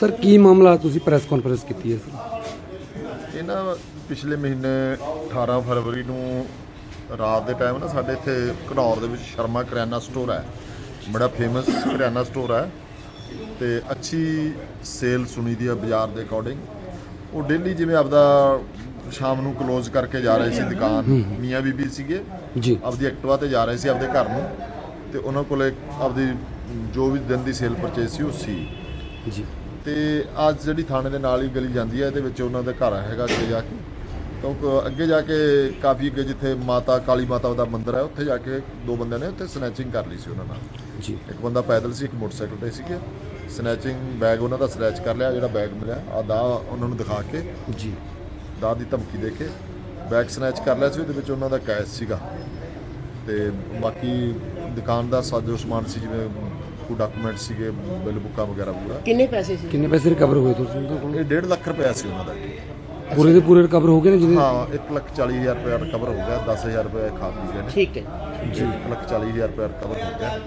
Sir ਕੀ ਮਾਮਲਾ ਤੁਸੀਂ press conference ਕੀਤੀ ਹੈ? ਸਰ ਇਹ ਨਾ ਪਿਛਲੇ ਮਹੀਨੇ 18 ਫਰਵਰੀ ਨੂੰ ਰਾਤ ਦੇ ਟਾਈਮ ਨਾ ਸਾਡੇ ਇੱਥੇ ਘਨੌਰ ਦੇ ਵਿੱਚ ਸ਼ਰਮਾ ਕਰਿਆਨਾ ਸਟੋਰ ਹੈ। ਬੜਾ ਫੇਮਸ ਕਰਿਆਨਾ ਸਟੋਰ ਹੈ ਤੇ ਅੱਛੀ ਸੇਲ ਸੁਣੀ ਦੀ ਹੈ ਬਾਜ਼ਾਰ ਦੇ ਅਕੋਰਡਿੰਗ ਉਹ ਡੇਲੀ ਜਿਵੇਂ ਆਪਦਾ ਸ਼ਾਮ ਨੂੰ ਕਲੋਜ਼ ਕਰਕੇ ਜਾ ਰਹੇ ਸੀ ਦੁਕਾਨ ਮੀਆਂ ਬੀਬੀ ਸੀਗੇ। ਜੀ। ਆਪਦੀ ਐਕਟਿਵਾ ਤੇ ਜਾ ਰਹੇ ਸੀ ਆਪਦੇ ਘਰ ਨੂੰ ਤੇ ਉਹਨਾਂ ਕੋਲੇ ਆਪਦੀ ਜੋ ਵੀ ਦਿਨ ਦੀ ਸੇਲ ਪਰਚੇਸ ਸੀ ਉਹ ਸੀ। ਜੀ। ਤੇ ਅੱਜ ਜਿਹੜੀ ਥਾਣੇ ਦੇ ਨਾਲ ਹੀ ਗਲੀ ਜਾਂਦੀ ਹੈ ਇਹਦੇ ਵਿੱਚ ਉਹਨਾਂ ਦਾ ਘਰ ਹੈਗਾ ਅੱਗੇ ਜਾ ਕੇ। ਕਿਉਂਕਿ ਅੱਗੇ ਜਾ ਕੇ ਕਾਫੀ ਅੱਗੇ ਜਿੱਥੇ ਮਾਤਾ ਕਾਲੀ ਮਾਤਾ ਦਾ ਮੰਦਿਰ ਹੈ ਉੱਥੇ ਜਾ ਕੇ ਦੋ ਬੰਦਿਆਂ ਨੇ ਉੱਥੇ ਸਨੈਚਿੰਗ ਕਰ ਲਈ ਸੀ ਉਹਨਾਂ ਨਾਲ। ਜੀ। ਇੱਕ ਬੰਦਾ ਪੈਦਲ ਸੀ ਇੱਕ ਮੋਟਰਸਾਈਕਲ ਤੇ ਸੀਗੇ। ਸਨੈਚਿੰਗ ਬੈਗ ਉਹਨਾਂ ਦਾ ਸਨੈਚ ਕਰ ਲਿਆ ਜਿਹੜਾ ਬੈਗ ਮਿਲਿਆ ਆ ਦਾ ਉਹਨਾਂ ਨੂੰ ਦਿਖਾ ਕੇ। ਜੀ। ਦਾ ਦੀ ਧਮਕੀ ਦੇ ਕੇ ਬੈਗ ਸਨੈਚ ਕਰ ਲਿਆ ਸੀ ਉਹਦੇ ਵਿੱਚ ਉਹਨਾਂ ਦਾ ਕੈਸ਼ ਸੀਗਾ। ਤੇ ਬਾਕੀ ਦੁਕਾਨ ਦਾ ਸਾਜੋ ਸਮਾਨ ਸੀ ਜਿਵੇਂ ਕੋਈ ਡਾਕੂਮੈਂਟ ਸੀਗੇ ਬਿੱਲ ਬੁੱਕਾਂ ਵਗੈਰਾ ਪੂਰਾ? ਕਿੰਨੇ ਪੈਸੇ ਸੀ? ਕਿੰਨੇ ਪੈਸੇ ਰਿਕਵਰ ਹੋਏ ਤੁਸੀਂ ਉਹਨਾਂ ਕੋਲ? ਇਹ 1.5 ਲੱਖ ਰੁਪਇਆ ਸੀ ਉਹਨਾਂ ਦਾ ਪੂਰੇ ਦੇ ਪੂਰੇ ਰਿਕਵਰ ਹੋ ਗਏ ਨੇ ਜਿਹਨੇ ਹਾਂ 1 ਲੱਖ 40 ਹਜ਼ਾਰ ਰੁਪਇਆ ਰਿਕਵਰ ਹੋ ਗਿਆ 10000 ਰੁਪਇਆ ਇਹ ਖਾ ਪੀ ਗਏ ਨੇ। ਠੀਕ ਹੈ। ਜੀ 1 ਲੱਖ 40 ਹਜ਼ਾਰ ਰੁਪਇਆ ਰਿਕਵਰ ਹੋ ਗਿਆ।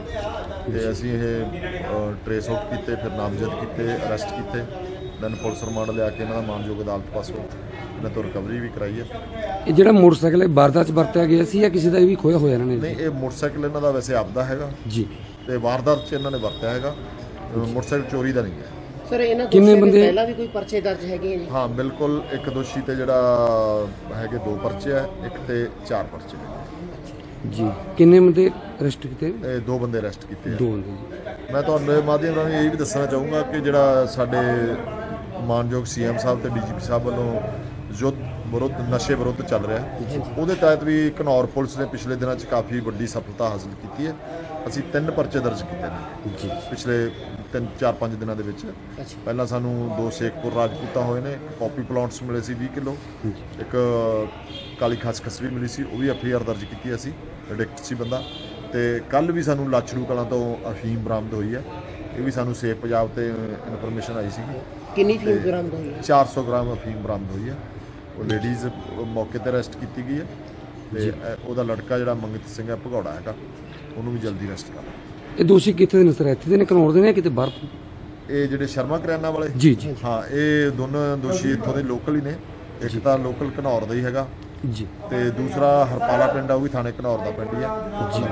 ਤੇ ਅਸੀਂ ਇਹ ਟ੍ਰੇਸ ਆਊਟ ਕੀਤੇ ਫਿਰ ਨਾਮਜ਼ਦ ਕੀਤੇ ਅਰੈਸਟ ਕੀਤੇ। ਦੈਨ ਪੁਲਿਸ ਰਿਮਾਂਡ ਲਿਆ ਕੇ ਇਹਨਾਂ ਦਾ ਮਾਨਯੋਗ ਅਦਾਲਤ ਪਾਸੋਂ ਇਹਨਾਂ ਤੋਂ ਰਿਕਵਰੀ ਵੀ ਕਰਾਈ ਹੈ। ਇਹ ਜਿਹੜਾ ਮੋਟਰਸਾਈਕਲ ਹੈ ਵਾਰਦਾਤ ਚ ਵਰਤਿਆ ਗਿਆ ਸੀ ਜਾਂ ਕਿਸੇ ਦਾ ਵੀ ਖੋਇਆ ਹੋਇਆ ਇਹਨਾਂ ਨੇ? ਨਹੀਂ ਇਹ ਮੋਟਰਸਾਈਕਲ ਇਹਨਾਂ ਦਾ ਵੈਸੇ ਆਪਦਾ ਹੈਗਾ। ਜੀ। ਤੇ ਵਾਰਦਾਤ 'ਚ ਇਹਨਾਂ ਨੇ ਵਰਤਿਆ ਹੈਗਾ। ਮੋਟਰਸਾਈਕਲ ਚੋਰੀ ਦਾ ਨਹੀਂ ਹੈ। ਸਰ ਇਹਨਾਂ ਕਿੰਨੇ ਬੰਦੇ- ਪਹਿਲਾਂ ਵੀ ਕੋਈ ਪਰਚੇ ਦਰਜ ਹੈਗੇ ਆ ਜੀ? ਹਾਂ ਬਿਲਕੁਲ ਇੱਕ ਦੋਸ਼ੀ ਤੇ ਜਿਹੜਾ ਹੈਗੇ ਦੋ ਪਰਚੇ ਹੈ ਇੱਕ ਤੇ ਚਾਰ ਪਰਚੇ ਨੇ। ਜੀ ਕਿੰਨੇ ਬੰਦੇ ਅਰੈਸਟ ਕੀਤੇ? ਇਹ ਦੋ ਬੰਦੇ ਅਰੈਸਟ ਕੀਤੇ ਆ। ਦੋ ਬੰਦੇ ਜੀ। ਮੈਂ ਤੁਹਾਨੂੰ ਇਹ ਮਾਧਿਅਮ ਰਾਹੀਂ ਇਹ ਵੀ ਦੱਸਣਾ ਚਾਹੂੰਗਾ ਕਿ ਜਿਹੜਾ ਸਾਡੇ ਮਾਨਯੋਗ ਸੀਐਮ ਸਾਹਿਬ ਤੇ ਡੀਜੀਪੀ ਸਾਹਿਬ ਵੱਲੋਂ ਯੁੱਧ ਵਿਰੁੱਧ ਨਸ਼ੇ ਵਿਰੁੱਧ ਚੱਲ ਰਿਹਾ। ਉਹਦੇ ਤਹਿਤ ਵੀ ਘਨੌਰ ਪੁਲਿਸ ਨੇ ਪਿਛਲੇ ਦਿਨਾਂ 'ਚ ਕਾਫੀ ਵੱਡੀ ਸਫਲਤਾ ਹਾਸਲ ਕੀਤੀ ਹੈ। ਅਸੀਂ ਤਿੰਨ ਪਰਚੇ ਦਰਜ ਕੀਤੇ ਨੇ। ਜੀ। ਪਿਛਲੇ ਤਿੰਨ ਚਾਰ ਪੰਜ ਦਿਨਾਂ ਦੇ ਵਿੱਚ। ਪਹਿਲਾਂ ਸਾਨੂੰ ਦੋ ਸ਼ੇਖਪੁਰ ਰਾਜਪੂਤਾ ਹੋਏ ਨੇ ਕਾਪੀ ਪਲਾਂਟਸ ਮਿਲੇ ਸੀ 20 ਕਿਲੋ। ਇੱਕ ਕਾਲੀ ਖਸਖਸ ਵੀ ਮਿਲੀ ਸੀ ਉਹ ਵੀ ਐਫਆਈਆਰ ਦਰਜ ਕੀਤੀ ਅਸੀਂ ਐਡਿਕਟ ਸੀ ਬੰਦਾ। ਤੇ ਕੱਲ ਵੀ ਸਾਨੂੰ ਲਾਚੜੂ ਕਲਾਂ ਤੋਂ ਅਫੀਮ ਬਰਾਮਦ ਹੋਈ ਹੈ। ਇਹ ਵੀ ਸਾਨੂੰ ਸੇਫ ਪੰਜਾਬ ਤੇ ਇਨਫੋਰਮੇਸ਼ਨ ਆਈ ਸੀਗੀ। ਕਿੰਨੀ ਫੀਮ ਬਰਾਮਦ ਹੋਈ ਹੈ? 400 ਗ੍ਰਾਮ ਅਫੀਮ ਬਰਾਮਦ ਹੋਈ ਹੈ। ਉਹ ਲੇਡੀਜ਼ ਮੌਕੇ ਤੇ ਅਰੈਸਟ ਕੀਤੀ ਗਈ ਹੈ। ਤੇ ਅ, ਉਹਦਾ ਲੜਕਾ ਜਿਹੜਾ ਮੰਗਤ ਸਿੰਘ ਹੈ ਭਗੌੜਾ ਹੈਗਾ। ਉਹਨੂੰ ਵੀ ਜਲਦੀ ਅਰੈਸਟ ਕਰ ਇਹ ਦੋਸ਼ੀ ਕਿੱਥੇ ਦੇ ਨੇ ਸਰ ਇੱਥੇ ਦੇ ਨੇ ਕਨੌਰ ਦੇ ਨੇ ਜਾਂ ਕਿਤੇ ਬਾਹਰ? ਇਹ ਜਿਹੜੇ ਸ਼ਰਮਾ ਕਰਿਆਨਾ ਵਾਲੇ? ਜੀ ਜੀ। ਹਾਂ ਇਹ ਦੋਨੋਂ ਦੋਸ਼ੀ ਇੱਥੋਂ ਦੇ ਲੋਕਲ ਹੀ ਨੇ। ਇੱਕ ਤਾਂ ਲੋਕਲ ਘਨੌਰ ਦਾ ਹੀ ਹੈਗਾ। ਜੀ। ਤੇ ਦੂਸਰਾ ਹਰਪਾਲਾ ਪਿੰਡ ਆ ਉਹ ਵੀ ਥਾਣੇ ਘਨੌਰ ਦਾ ਪਿੰਡ ਹੀ ਆ। ਜੀ।